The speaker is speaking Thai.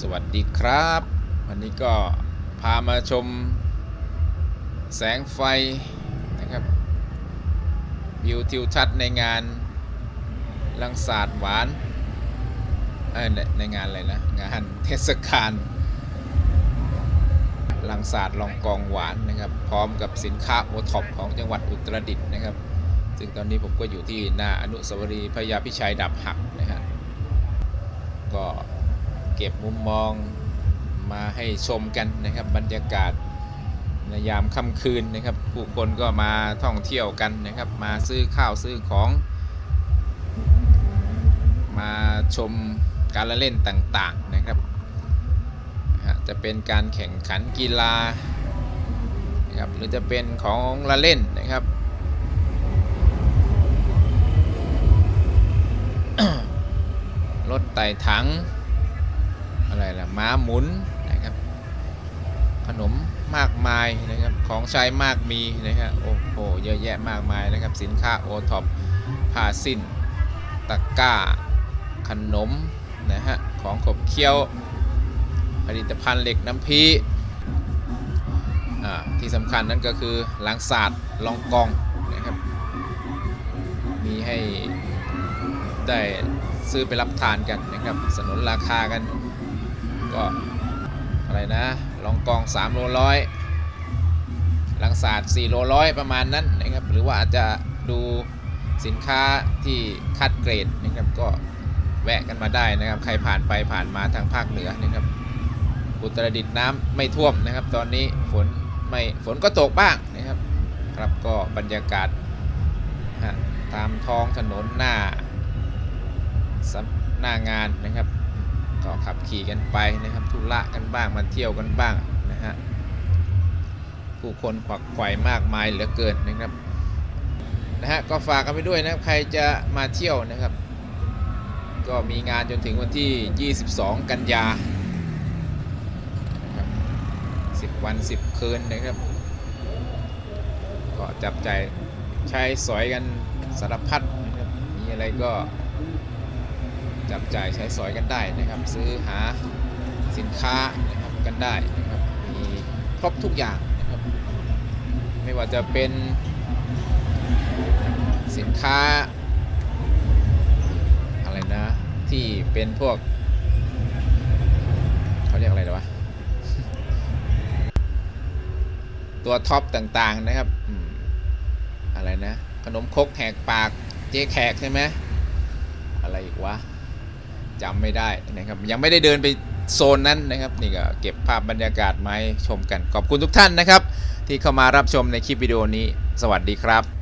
สวัสดีครับ วันนี้ก็พามาชมแสงไฟนะครับวิวทิวทัศน์ในงานลังศาสตร์หวานเอ้ยในในงานอะไรนะ งานเทศกาลลังศาสตร์ลองกองหวานนะครับ พร้อมกับสินค้าโอท็อปของจังหวัดอุตรดิตถ์นะครับ ซึ่งตอนนี้ผมก็อยู่ที่หน้าอนุสาวรีย์พระยาพิชัยดับหักนะฮะก็เก็บมุมมองมาให้ชมกันนะครับ บรรยากาศในยามค่ำคืนนะครับ ผู้คนก็มาท่องเที่ยวกันนะครับ มาซื้อข้าวซื้อของ มาชมการละเล่นต่างๆนะครับ จะเป็นการแข่งขันกีฬานะครับหรือจะเป็นของละเล่นนะครับรถไต่ถัง อะไรล่ะม้าหมุนนะครับ ขนมมากมายนะครับของใช้มากมีนะครับโอ้โหเยอะแยะมากมายนะครับ สินค้าโอท็อปผ้าสิ้นตะกร้า ขนมนะฮะของขบเคี้ยว ผลิตภัณฑ์เหล็กน้ำพีอ่าที่สำคัญนั่นก็คือหลังศาสตร์ลองกองนะครับ มีให้ได้ซื้อไปรับทานกันนะครับ สนุนราคากัน ก็อะไรนะลองกอง 3 โลร้อยลังศาสตร์4โลร้อยประมาณนั้นนะครับหรือว่าอาจจะดูสินค้าที่คัดเกรดนะครับก็แวะกันมาได้นะครับ ใครผ่านไปผ่านมาทางภาคเหนือนะครับ อุตรดิตถ์น้ำไม่ท่วมนะครับ ตอนนี้ฝนไม่ฝนก็ตกบ้างนะครับ ครับก็บรรยากาศตามท้องถนนหน้าหน้างานนะครับ ก็ขับขี่กันไปนะครับธุระกันบ้างมาเที่ยวกันบ้างนะฮะผู้คนขวักไขว่มากมายเหลือเกินนะครับนะฮะก็ฝากกันไปด้วยนะครับใครจะมาเที่ยวนะครับ ก็มีงานจนถึงวันที่ 22 กันยานะครับ10 วัน 10 คืนนะครับ ก็จับใจายใช้สอยกันสารพัดนะครับมีอะไรก็ จับจ่ายใช้สอยกันได้นะครับ ซื้อหาสินค้านะครับกันได้นะครับมีครบทุกอย่างนะครับ ไม่ว่าจะเป็นสินค้าอะไรนะที่เป็นพวกเขาเรียกอะไรนะวะตัวท็อปต่างๆนะครับอืมอะไรนะขนมครกแหกปากเจ๊แขกใช่ไหมอะไรอีกวะ จำไม่ได้นะครับยังไม่ได้เดินไปโซนนั้นนะครับนี่ก็เก็บภาพบรรยากาศมาให้ชมกันขอบคุณทุกท่านนะครับ ที่เข้ามารับชมในคลิปวิดีโอนี้ สวัสดีครับ